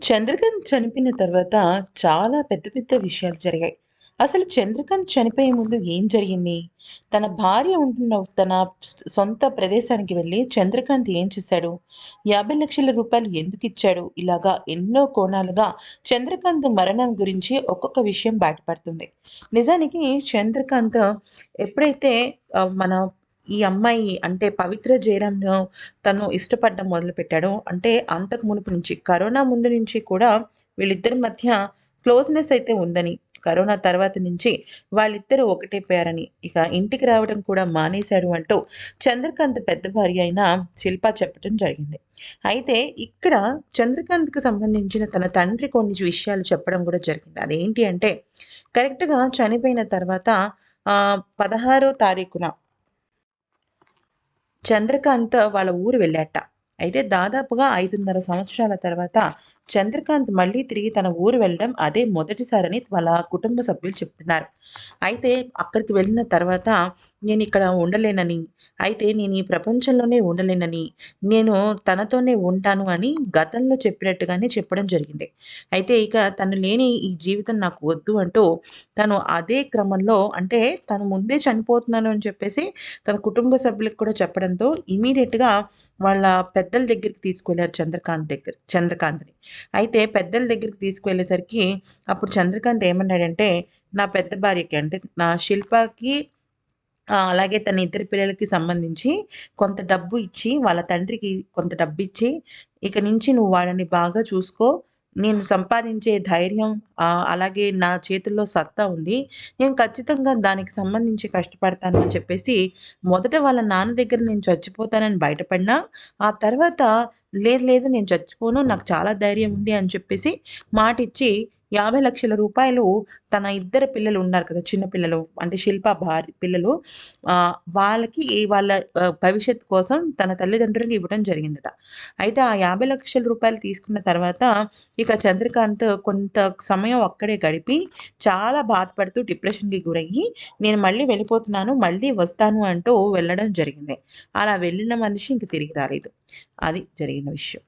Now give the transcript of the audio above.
చంద్రకాంత్ చనిపోయిన తర్వాత చాలా పెద్ద పెద్ద విషయాలు జరిగాయి. అసలు చంద్రకాంత్ చనిపోయే ముందు ఏం జరిగింది? తన భార్య ఉంటున్న తన సొంత ప్రదేశానికి వెళ్ళి చంద్రకాంత్ ఏం చేశాడు? యాభై లక్షల రూపాయలు ఎందుకు ఇచ్చాడు? ఇలాగా ఎన్నో కోణాలుగా చంద్రకాంత్ మరణం గురించి ఒక్కొక్క విషయం బయటపడుతుంది. నిజానికి చంద్రకాంత్ ఎప్పుడైతే మన ఈ అమ్మాయి అంటే పవిత్ర జయరామ్ను తను ఇష్టపడడం మొదలుపెట్టాడు. అంటే అంతకు మునుపు నుంచి కరోనా ముందు నుంచి కూడా వీళ్ళిద్దరి మధ్య క్లోజ్నెస్ అయితే ఉందని కరోనా తర్వాత నుంచి వాళ్ళిద్దరూ ఒకటైపోయారని ఇక ఇంటికి రావడం కూడా మానేశాడు అంటూ చంద్రకాంత్ పెద్ద భార్య అయిన శిల్ప చెప్పడం జరిగింది. అయితే ఇక్కడ చంద్రకాంత్కి సంబంధించిన తన తండ్రి కొన్ని విషయాలు చెప్పడం కూడా జరిగింది. అదేంటి అంటే కరెక్ట్గా చనిపోయిన తర్వాత పదహారో తారీఖున చంద్రకాంత్ వాళ్ళ ఊరు వెళ్ళాట. అయితే దాదాపుగా ఐదున్నర సంవత్సరాల తర్వాత చంద్రకాంత్ మళ్ళీ తిరిగి తన ఊరు వెళ్ళడం అదే మొదటిసారని వాళ్ళ కుటుంబ సభ్యులు చెప్తున్నారు. అయితే అక్కడికి వెళ్ళిన తర్వాత నేను ఇక్కడ ఉండలేనని అయితే నేను ఈ ప్రపంచంలోనే ఉండలేనని నేను తనతోనే ఉంటాను అని గతంలో చెప్పినట్టుగానే చెప్పడం జరిగింది. అయితే ఇక తను లేని ఈ జీవితం నాకు వద్దు అంటూ తను అదే క్రమంలో అంటే తను ముందే చనిపోతున్నాను అని చెప్పేసి తన కుటుంబ సభ్యులకు కూడా చెప్పడంతో ఇమీడియట్గా వాళ్ళ పెద్దల దగ్గరికి తీసుకెళ్ళారు చంద్రకాంత్ దగ్గర చంద్రకాంత్ని. అయితే పెద్దల దగ్గరికి తీసుకువెళ్ళేసరికి అప్పుడు చంద్రకాంత్ ఏమన్నాడంటే నా పెద్ద భార్యకి అంటే నా శిల్పకి అలాగే తన ఇద్దరి పిల్లలకి సంబంధించి కొంత డబ్బు ఇచ్చి వాళ్ళ తండ్రికి కొంత డబ్బు ఇచ్చి ఇక నుంచి నువ్వు వాళ్ళని బాగా చూసుకో నేను సంపాదించే ధైర్యం అలాగే నా చేతుల్లో సత్తా ఉంది. నేను ఖచ్చితంగా దానికి సంబంధించి కష్టపడతాను అని చెప్పేసి మొదట వాళ్ళ నాన్న దగ్గర నేను చచ్చిపోతానని బయటపడినా ఆ తర్వాత లేదు లేదు నేను చచ్చిపోను నాకు చాలా ధైర్యం ఉంది అని చెప్పేసి మాట ఇచ్చి యాభై లక్షల రూపాయలు తన ఇద్దరు పిల్లలు ఉన్నారు కదా చిన్న పిల్లలు అంటే శిల్ప భార్య పిల్లలు వాళ్ళకి వాళ్ళ భవిష్యత్ భవిష్యత్తు కోసం తన తల్లిదండ్రులకు ఇవ్వడం జరిగిందట. అయితే ఆ యాభై లక్షల రూపాయలు తీసుకున్న తర్వాత ఇక చంద్రకాంత్ కొంత సమయం అక్కడే గడిపి చాలా బాధపడుతూ డిప్రెషన్కి గురయ్యి నేను మళ్ళీ వెళ్ళిపోతున్నాను మళ్ళీ వస్తాను అంటూ వెళ్ళడం జరిగింది. అలా వెళ్ళిన మనిషి ఇంక తిరిగి రాలేదు. అది జరిగిన విషయం.